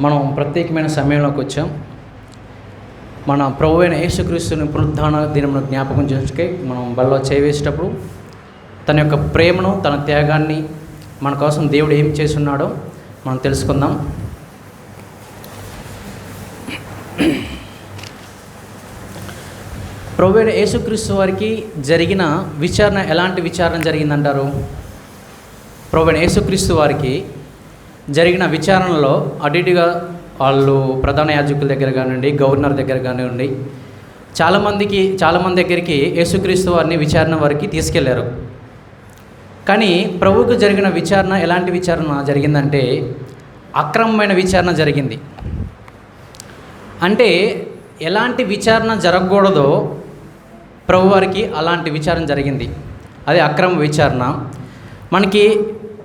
మనం ప్రత్యేకమైన సమయంలోకి వచ్చాం. మన ప్రభు అయిన యేసుక్రీస్తుని పునరుద్ధాన దినమును జ్ఞాపకం చేసుకే మనం బల్లో చేవేసేటప్పుడు తన యొక్క ప్రేమను తన త్యాగాన్ని మన కోసం దేవుడు ఏం చేస్తున్నాడో మనం తెలుసుకుందాం. ప్రభు అయిన యేసుక్రీస్తు వారికి జరిగిన విచారణ ఎలాంటి విచారణ జరిగిందంటారు? ప్రభు అయిన యేసుక్రీస్తు వారికి జరిగిన విచారణలో అటు వాళ్ళు ప్రధాన యాజకుల దగ్గర కానివ్వండి గవర్నర్ దగ్గర కానివ్వండి చాలామందికి చాలామంది దగ్గరికి యేసుక్రీస్తు వారిని విచారణ వారికి తీసుకెళ్ళారు. కానీ ప్రభువుకు జరిగిన విచారణ ఎలాంటి విచారణ జరిగిందంటే అక్రమమైన విచారణ జరిగింది. అంటే ఎలాంటి విచారణ జరగకూడదో ప్రభువారికి అలాంటి విచారణ జరిగింది. అదే అక్రమ విచారణ. మనకి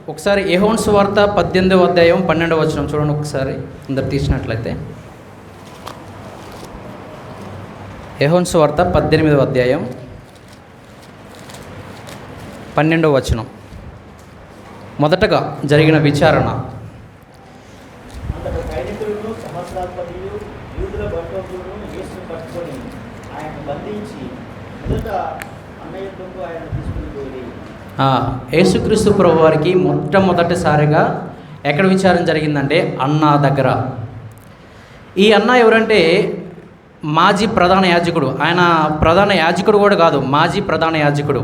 ఒకసారి యెహోను వార్త పద్దెనిమిదవ అధ్యాయం పన్నెండవ వచనం చూడండి ఒకసారి. అందరు తీసినట్లయితే. యెహోను వార్త పద్దెనిమిదవ అధ్యాయం పన్నెండవ వచనం. మొదటగా జరిగిన విచారణ. అంతటి సహస్రాధిపతులు యూదుల బంధువులను యేసును పట్టుకొని ఆయన బంధించి మొదట అన్న యుద్ధంకు ఆయన తీసుకుని పోయి ఆ, యేసుక్రీస్తు ప్రభు వారికి మొట్టమొదటిసారిగా ఎక్కడ విచారణ జరిగిందంటే అన్నా దగ్గర. ఈ అన్న ఎవరంటే మాజీ ప్రధాన యాజకుడు. ఆయన ప్రధాన యాజకుడు కూడా కాదు మాజీ ప్రధాన యాజకుడు.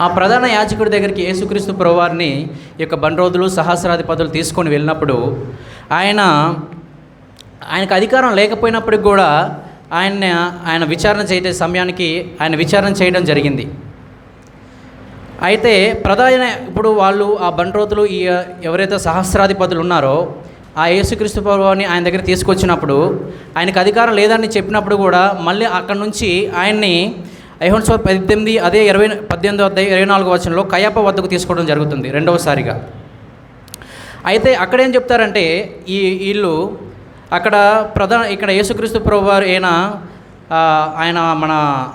ఆ ప్రధాన యాజకుడి దగ్గరికి యేసుక్రీస్తు ప్రభువారిని ఈ యొక్క బండ్రోధులు సహస్రాధిపతులు తీసుకొని వెళ్ళినప్పుడు ఆయన ఆయనకు అధికారం లేకపోయినప్పటికి కూడా ఆయన ఆయన విచారణ చేసే సమయానికి ఆయన విచారణ చేయడం జరిగింది. అయితే ప్రధాన ఇప్పుడు వాళ్ళు ఆ బండ్రోతులు ఈ ఎవరైతే సహస్రాధిపతులు ఉన్నారో ఆ యేసుక్రీస్తు ప్రభువాన్ని ఆయన దగ్గర తీసుకొచ్చినప్పుడు ఆయనకు అధికారం లేదని చెప్పినప్పుడు కూడా మళ్ళీ అక్కడ నుంచి ఆయన్ని ఐహోన్సో పద్దెనిమిది అదే ఇరవై పద్దెనిమిది వద్ద ఇరవై నాలుగు వచనంలో కయాప వద్దకు తీసుకోవడం జరుగుతుంది రెండవసారిగా. అయితే అక్కడ ఏం చెప్తారంటే ఈ వీళ్ళు అక్కడ ప్రధాన ఇక్కడ యేసుక్రీస్తు ప్రభు వారు ఆయన ఆయన మన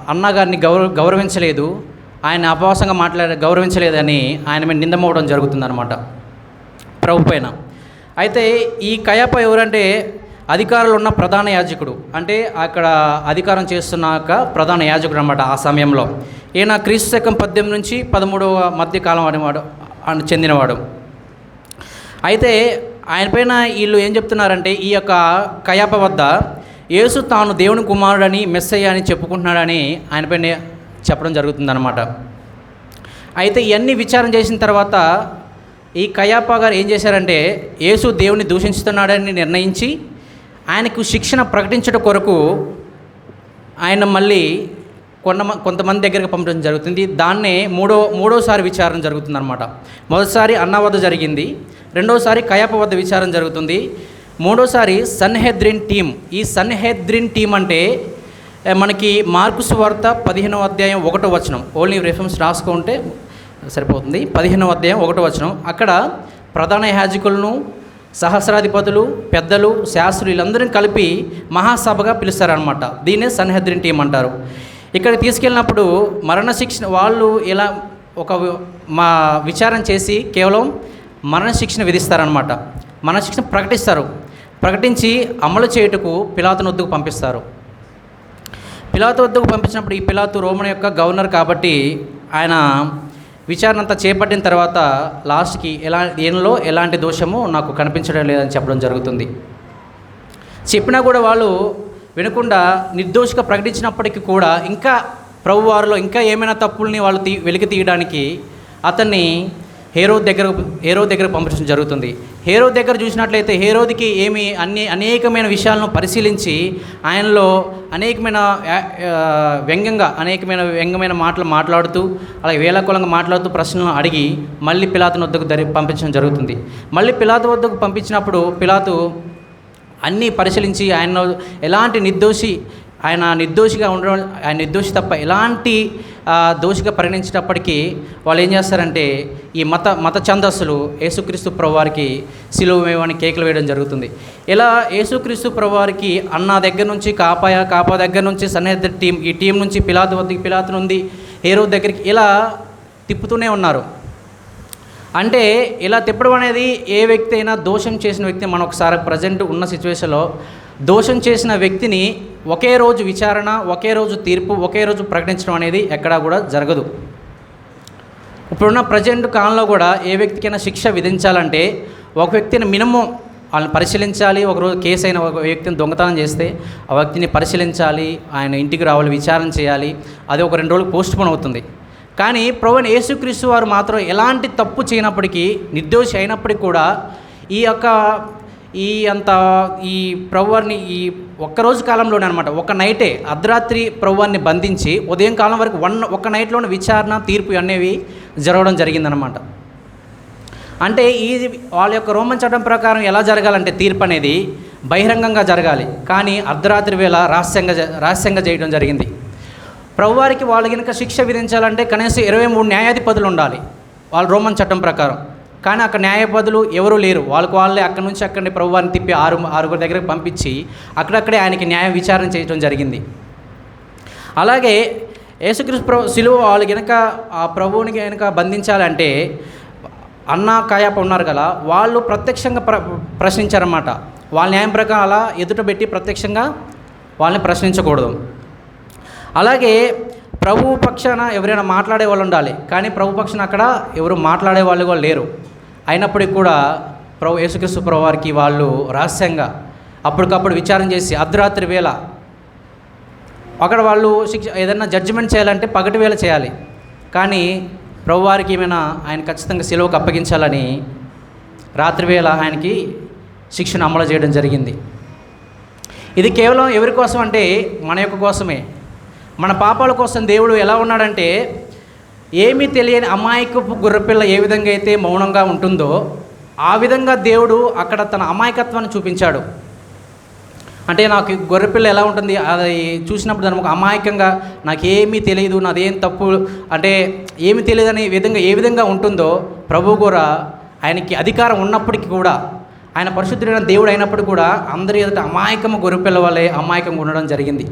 అన్నగారిని గౌరవ గౌరవించలేదు ఆయన అపవాసంగా మాట్లాడ గౌరవించలేదని ఆయన మీద నిందమవడం జరుగుతుందన్నమాట. ప్రభు పైన. అయితే ఈ కయాప ఎవరంటే అధికారులు ఉన్న ప్రధాన యాజకుడు. అంటే అక్కడ అధికారం చేస్తున్నాక ప్రధాన యాజకుడు అనమాట ఆ సమయంలో. ఈయన క్రీస్తు శకం పద్దెనిమిది నుంచి పదమూడవ మధ్య కాలం అనేవాడు అని చెందినవాడు. అయితే ఆయన పైన వీళ్ళు ఏం చెప్తున్నారంటే ఈ యొక్క కయాప వద్ద యేసు తాను దేవుని కుమారుడని మెస్సయ్య అని చెప్పుకుంటున్నాడని ఆయనపైన చెప్పడం జరుగుతుందన్నమాట. అయితే ఇవన్నీ విచారం చేసిన తర్వాత ఈ కయాపా గారు ఏం చేశారంటే యేసు దేవుని దూషించుతున్నాడని నిర్ణయించి ఆయనకు శిక్షణ ప్రకటించడం కొరకు ఆయన మళ్ళీ కొన్న కొంతమంది దగ్గరికి పంపడం జరుగుతుంది. దాన్నే మూడో మూడోసారి విచారణ జరుగుతుందన్నమాట. మొదటిసారి అన్న వద్ద జరిగింది. రెండోసారి కయాప వద్ద విచారణ జరుగుతుంది. మూడోసారి సన్హెద్రిన్ టీం ఈ సన్హెద్రిన్ టీం అంటే మనకి మార్కుస్ వార్త పదిహేనవ అధ్యాయం ఒకటో వచనం. ఓన్లీ రెఫరెన్స్ రాసుకుంటే సరిపోతుంది. పదిహేనవ అధ్యాయం ఒకటో వచనం. అక్కడ ప్రధాన యాజకులను సహస్రాధిపతులు పెద్దలు శాస్త్రులు వీళ్ళందరినీ కలిపి మహాసభగా పిలుస్తారనమాట దీన్నే సన్హద్రిన్ టీం అంటారు. ఇక్కడ తీసుకెళ్ళినప్పుడు మరణశిక్ష వాళ్ళు ఇలా ఒక మా విచారం చేసి కేవలం మరణశిక్షణ విధిస్తారనమాట మరణశిక్షను ప్రకటిస్తారు. ప్రకటించి అమలు చేయుటకు పిలాతను వద్దకు పంపిస్తారు. పిలాతు వద్దకు పంపించినప్పుడు ఈ పిలాతు రోమన్ యొక్క గవర్నర్ కాబట్టి ఆయన విచారణ అంతా చేపట్టిన తర్వాత లాస్ట్కి ఎలా దీనిలో ఎలాంటి దోషము నాకు కనిపించడం లేదని చెప్పడం జరుగుతుంది. చెప్పినా కూడా వాళ్ళు వినకుండా నిర్దోషిగా ప్రకటించినప్పటికీ కూడా ఇంకా ప్రభువారిలో ఇంకా ఏమైనా తప్పుల్ని వాళ్ళు తీ వెలికి తీయడానికి అతన్ని హేరో దగ్గర హేరో దగ్గర పంపించడం జరుగుతుంది. హేరో దగ్గర చూసినట్లయితే హేరోదికి ఏమి అన్ని అనేకమైన విషయాలను పరిశీలించి ఆయనలో అనేకమైన వ్యంగ్యంగా అనేకమైన వ్యంగ్యమైన మాటలు మాట్లాడుతూ అలాగే వేలకులంగా మాట్లాడుతూ ప్రశ్నలను అడిగి మళ్ళీ పిలాతుని వద్దకు దరి పంపించడం జరుగుతుంది. మళ్ళీ పిలాతు వద్దకు పంపించినప్పుడు పిలాతు అన్నీ పరిశీలించి ఆయన ఎలాంటి నిర్దోషి ఆయన నిర్దోషిగా ఉండడం ఆయన నిర్దోషి తప్ప ఎలాంటి దోషిగా పరిగణించేటప్పటికీ వాళ్ళు ఏం చేస్తారంటే ఈ మత మత ఛందస్సులు యేసుక్రీస్తు ప్రభువారికి సిలువ వేయమని కేకులు వేయడం జరుగుతుంది. ఇలా యేసుక్రీస్తు ప్రభువారికి అన్న దగ్గర నుంచి కాపాయ కాపా దగ్గర నుంచి సన్నిహిత టీం ఈ టీం నుంచి పిలాతు వద్దకి పిలాతు నుండి హేరో దగ్గరికి ఇలా తిప్పుతూనే ఉన్నారు. అంటే ఇలా తిప్పడం అనేది ఏ వ్యక్తి అయినా దోషం చేసిన వ్యక్తి మనం ఒకసారి ప్రజెంట్ ఉన్న సిచ్యువేషన్లో దోషం చేసిన వ్యక్తిని ఒకే రోజు విచారణ ఒకే రోజు తీర్పు ఒకే రోజు ప్రకటించడం అనేది ఎక్కడా కూడా జరగదు. ఇప్పుడున్న ప్రజెంట్ కాలంలో కూడా ఏ వ్యక్తికైనా శిక్ష విధించాలంటే ఒక వ్యక్తిని మినిమం వాళ్ళని పరిశీలించాలి ఒకరోజు కేసు అయిన ఒక వ్యక్తిని దొంగతనం చేస్తే ఆ వ్యక్తిని పరిశీలించాలి ఆయన ఇంటికి రావాలి విచారణ చేయాలి అది ఒక రెండు రోజులు పోస్ట్ పోన్ అవుతుంది. కానీ ప్రవీణ్ యేసుక్రీస్తు వారు మాత్రం ఎలాంటి తప్పు చేయనప్పటికీ నిర్దోషి అయినప్పటికీ కూడా ఈ యొక్క ఈ అంత ఈ ప్రభువారిని ఈ ఒక్కరోజు కాలంలోనే అనమాట ఒక నైటే అర్ధరాత్రి ప్రభువారిని బంధించి ఉదయం కాలం వరకు వన్ ఒక నైట్లోనే విచారణ తీర్పు అనేవి జరగడం జరిగిందనమాట అంటే ఈ వాళ్ళ యొక్క రోమన్ చట్టం ప్రకారం ఎలా జరగాలంటే తీర్పు అనేది బహిరంగంగా జరగాలి. కానీ అర్ధరాత్రి వేళ రహస్యంగా జ- రహస్యంగా చేయడం జరిగింది. ప్రభువారికి వాళ్ళు కనుక శిక్ష విధించాలంటే కనీసం ఇరవై మూడు న్యాయాధిపతులు ఉండాలి. వాళ్ళ రోమన్ చట్టం ప్రకారం. కానీ అక్కడ న్యాయపదులు ఎవరూ లేరు. వాళ్ళకు వాళ్ళే అక్కడి నుంచి అక్కడిని ప్రభువారిని తిప్పి ఆరు ఆరుగురు దగ్గరికి పంపించి అక్కడక్కడే ఆయనకి న్యాయ విచారణ చేయడం జరిగింది. అలాగే యేసుక్రీస్తు ప్రభు సిలువ వాళ్ళు కనుక ఆ ప్రభువుని కనుక బంధించాలంటే అన్న కాయప ఉన్నారు కదా వాళ్ళు ప్రత్యక్షంగా ప్ర ప్రశ్నించారన్నమాట. వాళ్ళ న్యాయం ప్రకారం అలా ఎదుట పెట్టి ప్రత్యక్షంగా వాళ్ళని ప్రశ్నించకూడదు. అలాగే ప్రభు పక్షాన ఎవరైనా మాట్లాడే వాళ్ళు ఉండాలి. కానీ ప్రభు పక్షాన అక్కడ ఎవరు మాట్లాడే వాళ్ళు కూడా లేరు. అయినప్పటికీ కూడా ప్రభు యేసుక్రీస్తు ప్రభు వారికి వాళ్ళు రహస్యంగా అప్పటికప్పుడు విచారం చేసి అర్ధరాత్రి వేళ అక్కడ వాళ్ళు శిక్ష ఏదైనా జడ్జిమెంట్ చేయాలంటే పగటి వేళ చేయాలి. కానీ ప్రభువారికి ఏమైనా ఆయన ఖచ్చితంగా సెలవుకు అప్పగించాలని రాత్రి వేళ ఆయనకి శిక్షను అమలు చేయడం జరిగింది. ఇది కేవలం ఎవరి కోసం అంటే మన యొక్క కోసమే. మన పాపాల కోసం దేవుడు ఎలా ఉన్నాడంటే ఏమీ తెలియని అమాయకపు గుర్రపిల్ల ఏ విధంగా అయితే మౌనంగా ఉంటుందో ఆ విధంగా దేవుడు అక్కడ తన అమాయకత్వాన్ని చూపించాడు. అంటే నాకు గొర్రెపిల్ల ఎలా ఉంటుంది అది చూసినప్పుడు దాని ఒక అమాయకంగా నాకు ఏమీ తెలియదు నాదేం తప్పు అంటే ఏమి తెలియదు అనే విధంగా ఏ విధంగా ఉంటుందో ప్రభు కూడా ఆయనకి అధికారం ఉన్నప్పటికీ కూడా ఆయన పరిశుద్ధుడైన దేవుడు అయినప్పుడు కూడా అందరి ఎదుట అమాయకము గొర్రెపిల్ల వల్లే అమాయకంగా ఉండడం జరిగింది.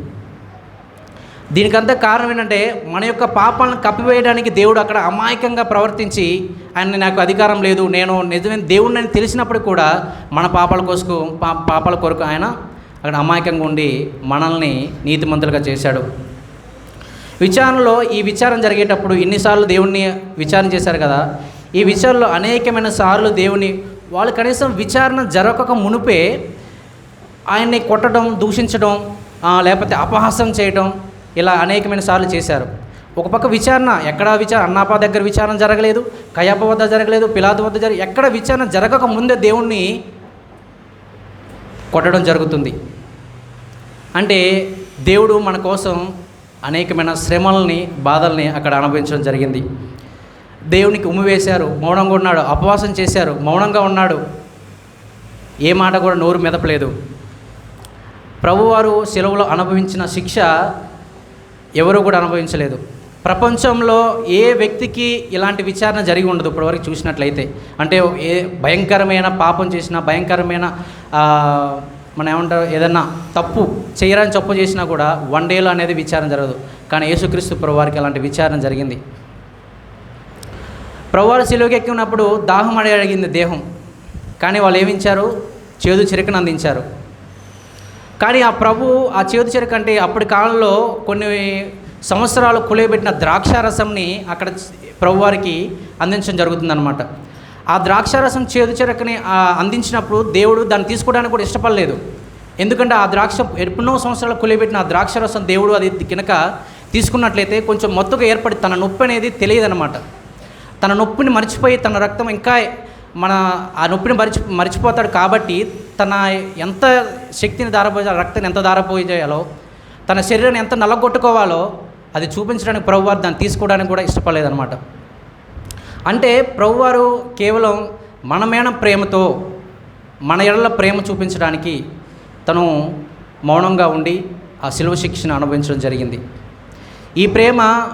దీనికంతా కారణం ఏంటంటే మన యొక్క పాపాలను కప్పివేయడానికి దేవుడు అక్కడ అమాయకంగా ప్రవర్తించి ఆయన నాకు అధికారం లేదు నేను నిజమైన దేవుడిని తెలిసినప్పుడు కూడా మన పాపాల కోసం పా పాపాల కొరకు ఆయన అక్కడ అమాయకంగా ఉండి మనల్ని నీతిమంతులుగా చేశాడు. విచారణలో ఈ విచారం జరిగేటప్పుడు ఎన్నిసార్లు దేవుణ్ణి విచారణ చేశారు కదా ఈ విచారణలో అనేకమైన సార్లు దేవుని వాళ్ళు కనీసం విచారణ జరగక మునుపే ఆయన్ని కొట్టడం దూషించడం లేకపోతే అపహాసం చేయడం ఇలా అనేకమైన సార్లు చేశారు. ఒక పక్క విచారణ ఎక్కడ విచారణ అన్నాపా దగ్గర విచారణ జరగలేదు కయాప వద్ద జరగలేదు పిలాదు వద్ద జరగ ఎక్కడ విచారణ జరగక ముందే దేవుణ్ణి కొట్టడం జరుగుతుంది. అంటే దేవుడు మన కోసం అనేకమైన శ్రమల్ని బాధల్ని అక్కడ అనుభవించడం జరిగింది. దేవునికి ఉమ్మివేశారు మౌనంగా ఉన్నాడు అపవాసం చేశారు మౌనంగా ఉన్నాడు. ఏ మాట కూడా నోరు మెదపలేదు. ప్రభువారు సెలవులో అనుభవించిన శిక్ష ఎవరు కూడా అనుభవించలేదు. ప్రపంచంలో ఏ వ్యక్తికి ఇలాంటి విచారణ జరిగి ఉండదు ఇప్పటివరకు చూసినట్లయితే. అంటే ఏ భయంకరమైన పాపం చేసినా భయంకరమైన మన మనం ఏమంటారు ఏదన్నా తప్పు చేయరాని తప్పు చేసినా కూడా వన్ డేలో అనేది విచారణ జరగదు. కానీ యేసుక్రీస్తు ప్రభువారికి అలాంటి విచారణ జరిగింది. ప్రభువారు సిలువకి ఎక్కినప్పుడు దాహం అడిగి అడిగింది దేహం. కానీ వాళ్ళు ఏమించారు? చేదు చిరకను అందించారు. కానీ ఆ ప్రభు ఆ చేదు చెరుకు అంటే అప్పటి కాలంలో కొన్ని సంవత్సరాలు కులేబెట్టిన ద్రాక్షారసంని అక్కడ ప్రభువారికి అందించడం జరుగుతుందన్నమాట. ఆ ద్రాక్షారసం చేదు చెరకని అందించినప్పుడు దేవుడు దాన్ని తీసుకోవడానికి కూడా ఇష్టపడలేదు. ఎందుకంటే ఆ ద్రాక్ష ఎన్నో సంవత్సరాలు కులేబెట్టిన ఆ ద్రాక్షారసం దేవుడు అది కనుక తీసుకున్నట్లయితే కొంచెం మొత్తుగా ఏర్పడి తన నొప్పి అనేది తెలియదన్నమాట. తన నొప్పిని మర్చిపోయి తన రక్తం ఇంకా మన ఆ నొప్పిని మరిచి మర్చిపోతాడు కాబట్టి తన ఎంత శక్తిని దారపోయాలో రక్తాన్ని ఎంత దారపోయేయాలో తన శరీరాన్ని ఎంత నల్లగొట్టుకోవాలో అది చూపించడానికి ప్రభువారు దాన్ని తీసుకోవడానికి కూడా ఇష్టపడలేదన్నమాట. అంటే ప్రభువారు కేవలం మనమేన ప్రేమతో మన ఎడల ప్రేమ చూపించడానికి తను మౌనంగా ఉండి ఆ శిలువ శిక్షను అనుభవించడం జరిగింది. ఈ ప్రేమ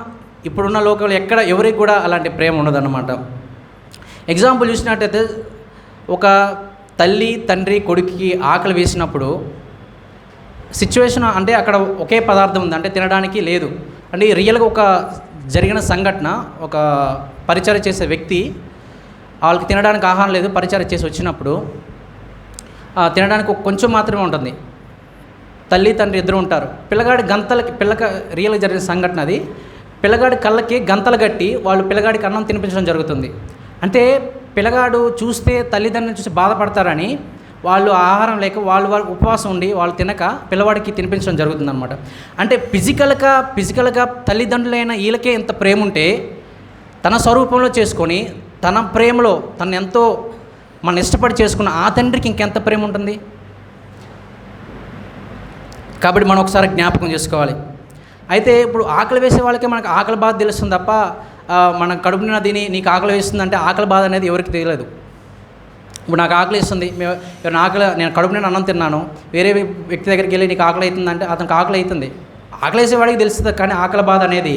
ఇప్పుడున్న లోకంలో ఎక్కడ ఎవరికి కూడా అలాంటి ప్రేమ ఉండదన్నమాట. ఎగ్జాంపుల్ చూసినట్టయితే ఒక తల్లి తండ్రి కొడుకుకి ఆకలి వేసినప్పుడు సిచ్యువేషన్ అంటే అక్కడ ఒకే పదార్థం ఉంది. అంటే తినడానికి లేదు. అంటే రియల్గా ఒక జరిగిన సంఘటన ఒక పరిచయం చేసే వ్యక్తి వాళ్ళకి తినడానికి ఆహారం లేదు పరిచయం చేసి వచ్చినప్పుడు తినడానికి కొంచెం మాత్రమే ఉంటుంది. తల్లి తండ్రి ఇద్దరు ఉంటారు. పిల్లగాడి గంతలకి పిల్లక రియల్గా జరిగిన సంఘటన అది. పిల్లగాడి కళ్ళకి గంతలు కట్టి వాళ్ళు పిల్లగాడికి అన్నం తినిపించడం జరుగుతుంది. అంటే పిల్లగాడు చూస్తే తల్లిదండ్రులను చూసి బాధపడతారని వాళ్ళు ఆహారం లేక వాళ్ళు వాళ్ళు ఉపవాసం ఉండి వాళ్ళు తినక పిల్లవాడికి తినిపించడం జరుగుతుందన్నమాట. అంటే ఫిజికల్గా ఫిజికల్గా తల్లిదండ్రులైన వీళ్ళకే ఇంత ప్రేమ ఉంటే తన స్వరూపంలో చేసుకొని తన ప్రేమలో తను ఎంతో మన ఇష్టపడి చేసుకున్న ఆ తండ్రికి ఇంకెంత ప్రేమ ఉంటుంది? కాబట్టి మనం ఒకసారి జ్ఞాపకం చేసుకోవాలి. అయితే ఇప్పుడు ఆకలి వేసే వాళ్ళకే మనకు ఆకలి బాధ తెలుస్తుంది తప్ప మన కడుపు నిండా తిని నీకు ఆకలి వేస్తుందంటే ఆకలి బాధ అనేది ఎవరికి తెలియదు. ఇప్పుడు నాకు ఆకలి వేస్తుంది మేము ఆకలి నేను కడుపు నిండా అన్నం తిన్నాను వేరే వ్యక్తి దగ్గరికి వెళ్ళి నీకు ఆకలి అవుతుందంటే అతనికి ఆకలి అవుతుంది. ఆకలి వేసేవాడికి తెలుస్తుంది కానీ ఆకలి బాధ అనేది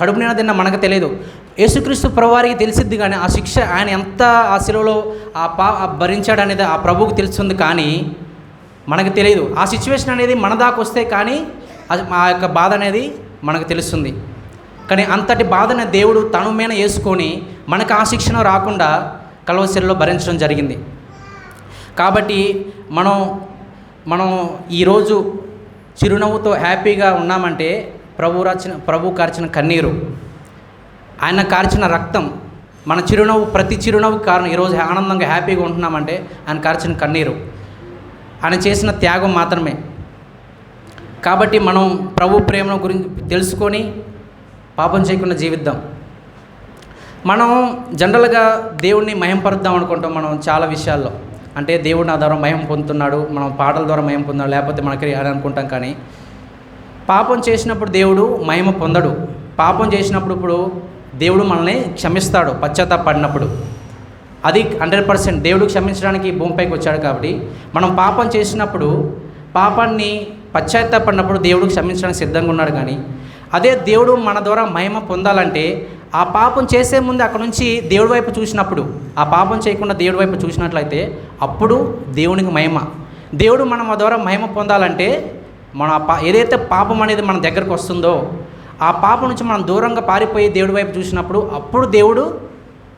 కడుపు నిండా తిన్న మనకు తెలియదు. యేసుక్రీస్తు ప్రభువారికి తెలిసిద్ది కానీ ఆ శిక్ష ఆయన ఎంత ఆ శిలువలో ఆ పా భరించాడు అనేది ఆ ప్రభువుకు తెలుస్తుంది కానీ మనకు తెలియదు. ఆ సిచ్యువేషన్ అనేది మన దాకా వస్తే కానీ అది ఆ యొక్క బాధ అనేది మనకు తెలుస్తుంది. కానీ అంతటి బాధని దేవుడు తను మీద వేసుకొని మనకు ఆ శిక్షణ రాకుండా కలవశిలో భరించడం జరిగింది. కాబట్టి మనం మనం ఈరోజు చిరునవ్వుతో హ్యాపీగా ఉన్నామంటే ప్రభు రచిన ప్రభు కార్చిన కన్నీరు ఆయన కార్చిన రక్తం మన చిరునవ్వు ప్రతి చిరునవ్వు కారణం ఈరోజు ఆనందంగా హ్యాపీగా ఉంటున్నామంటే ఆయన కార్చిన కన్నీరు. ఆయన చేసిన త్యాగం మాత్రమే. కాబట్టి మనం ప్రభు ప్రేమను గురించి తెలుసుకొని పాపం చేయకుండా జీవిద్దాం. మనం జనరల్గా దేవుణ్ణి మహింపరుద్దాం అనుకుంటాం మనం చాలా విషయాల్లో. అంటే దేవుడు నా ద్వారా మయం పొందుతున్నాడు మనం పాటల ద్వారా మయం పొందాడు లేకపోతే మనకి అని అనుకుంటాం కానీ పాపం చేసినప్పుడు దేవుడు మహిమ పొందడు. పాపం చేసినప్పుడు ఇప్పుడు దేవుడు మనల్ని క్షమిస్తాడు పశ్చాత్తాపడినప్పుడు. అది హండ్రెడ్ పర్సెంట్ దేవుడు క్షమించడానికి భూమిపైకి వచ్చాడు కాబట్టి మనం పాపం చేసినప్పుడు పాపాన్ని పశ్చాత్తాపడినప్పుడు దేవుడు క్షమించడానికి సిద్ధంగా ఉన్నాడు కానీ అదే దేవుడు మన ద్వారా మహిమ పొందాలంటే ఆ పాపం చేసే ముందు అక్కడ నుంచి దేవుడి వైపు చూసినప్పుడు ఆ పాపం చేయకుండా దేవుడి వైపు చూసినట్లయితే అప్పుడు దేవునికి మహిమ. దేవుడు మనం ఆ ద్వారా మహిమ పొందాలంటే మన పా ఏదైతే పాపం అనేది మన దగ్గరకు వస్తుందో ఆ పాపం నుంచి మనం దూరంగా పారిపోయి దేవుడి వైపు చూసినప్పుడు అప్పుడు దేవుడు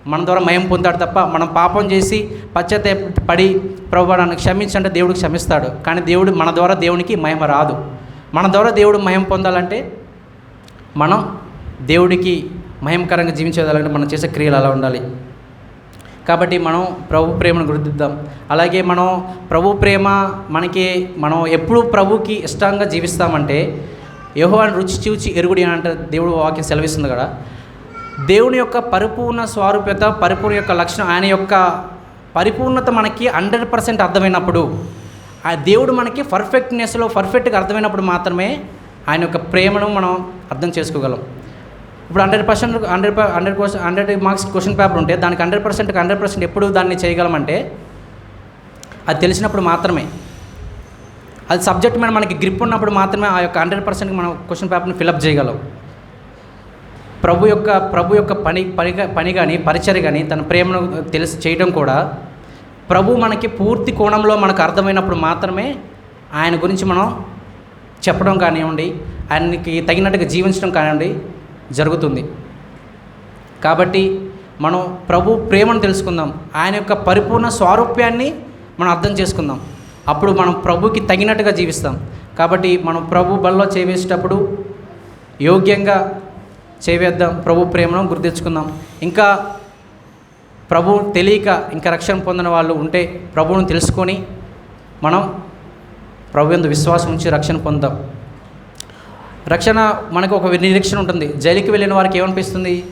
మన ద్వారా మయం పొందాడు తప్ప మనం పాపం చేసి పశ్చాత్త పడి ప్రభు నన్ను క్షమించంటే దేవుడు క్షమిస్తాడు. కానీ దేవుడు మన ద్వారా దేవునికి మహిమ రాదు. మన ద్వారా దేవుడు మహిమ పొందాలంటే మనం దేవుడికి మహిమకరంగా జీవించేదాలంటే మనం చేసే క్రియలు అలా ఉండాలి. కాబట్టి మనం ప్రభు ప్రేమను గుర్తిద్దాం. అలాగే మనం ప్రభు ప్రేమ మనకి మనం ఎప్పుడు ప్రభుకి ఇష్టంగా జీవిస్తామంటే యెహోవాను రుచి చూచి ఎరుగుడి అని అంటే దేవుడు వాక్యం సెలవిస్తుంది కదా. దేవుని యొక్క పరిపూర్ణ స్వారూప్యత పరిపూర్ణ యొక్క లక్షణం ఆయన యొక్క పరిపూర్ణత మనకి హండ్రెడ్ పర్సెంట్ అర్థమైనప్పుడు ఆ దేవుడు మనకి పర్ఫెక్ట్నెస్లో పర్ఫెక్ట్గా అర్థమైనప్పుడు మాత్రమే ఆయన యొక్క ప్రేమను మనం అర్థం చేసుకోగలం. ఇప్పుడు hundred percent hundred hundred question hundred marks question paper ఉంటే దానికి హండ్రెడ్ పర్సెంట్కి హండ్రెడ్ పర్సెంట్ ఎప్పుడు దాన్ని చేయగలమంటే అది తెలిసినప్పుడు మాత్రమే. అది సబ్జెక్ట్ మీద మనకి గ్రిప్ ఉన్నప్పుడు మాత్రమే ఆ యొక్క హండ్రెడ్ పర్సెంట్కి మనం క్వశ్చన్ పేపర్ని ఫిలప్ చేయగలం. ప్రభు యొక్క ప్రభు యొక్క పని పని పని కానీ పరిచర్ కానీ తన ప్రేమను తెలిసి చేయడం కూడా ప్రభు మనకి పూర్తి కోణంలో మనకు అర్థమైనప్పుడు మాత్రమే ఆయన గురించి మనం చెప్పడం కానివ్వండి ఆయనకి తగినట్టుగా జీవించడం కానివ్వండి జరుగుతుంది. కాబట్టి మనం ప్రభు ప్రేమను తెలుసుకుందాం. ఆయన యొక్క పరిపూర్ణ స్వారూప్యాన్ని మనం అర్థం చేసుకుందాం. అప్పుడు మనం ప్రభుకి తగినట్టుగా జీవిస్తాం. కాబట్టి మనం ప్రభు బల్లో చేవేసేటప్పుడు యోగ్యంగా చేవేద్దాం ప్రభు ప్రేమను గుర్తించుకుందాం. ఇంకా ప్రభు తెలియక ఇంకా రక్షణ పొందిన వాళ్ళు ఉంటే ప్రభువును తెలుసుకొని మనం ప్రభు ఎందు విశ్వాసం ఉంచి రక్షణ పొందాం. రక్షణ మనకు ఒక నిరీక్షణ ఉంటుంది. జైలుకి వెళ్ళిన వారికి ఏమనిపిస్తుంది?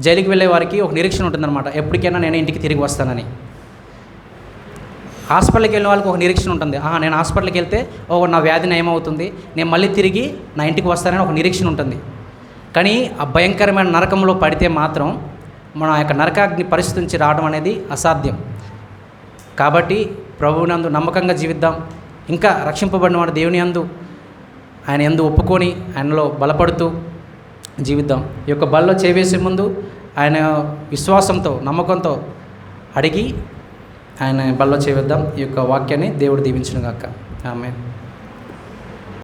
జైలుకి వెళ్ళే వారికి ఒక నిరీక్షణ ఉంటుందన్నమాట. ఎప్పటికైనా నేను ఇంటికి తిరిగి వస్తానని. హాస్పిటల్కి వెళ్ళిన వాళ్ళకి ఒక నిరీక్షణ ఉంటుంది. ఆహా నేను హాస్పిటల్కి వెళ్తే ఓ నా వ్యాధి నయమవుతుంది. నేను మళ్ళీ తిరిగి నా ఇంటికి వస్తానని ఒక నిరీక్షణ ఉంటుంది. కానీ ఆ భయంకరమైన నరకంలో పడితే మాత్రం మన యొక్క నరకాగ్ని పరిస్థితి నుంచి రావడం అనేది అసాధ్యం. కాబట్టి ప్రభువునందు నమ్మకంగా జీవిద్దాం. ఇంకా రక్షింపబడినవాడు దేవుని అందు ఆయన ఎందు ఒప్పుకొని ఆయనలో బలపడుతూ జీవిద్దాం. ఈ యొక్క బల్లో చేవేసే ముందు ఆయన విశ్వాసంతో నమ్మకంతో అడిగి ఆయన బల్లో చేవేద్దాం. ఈ యొక్క వాక్యాన్ని దేవుడు దీవించినగాక. ఆమె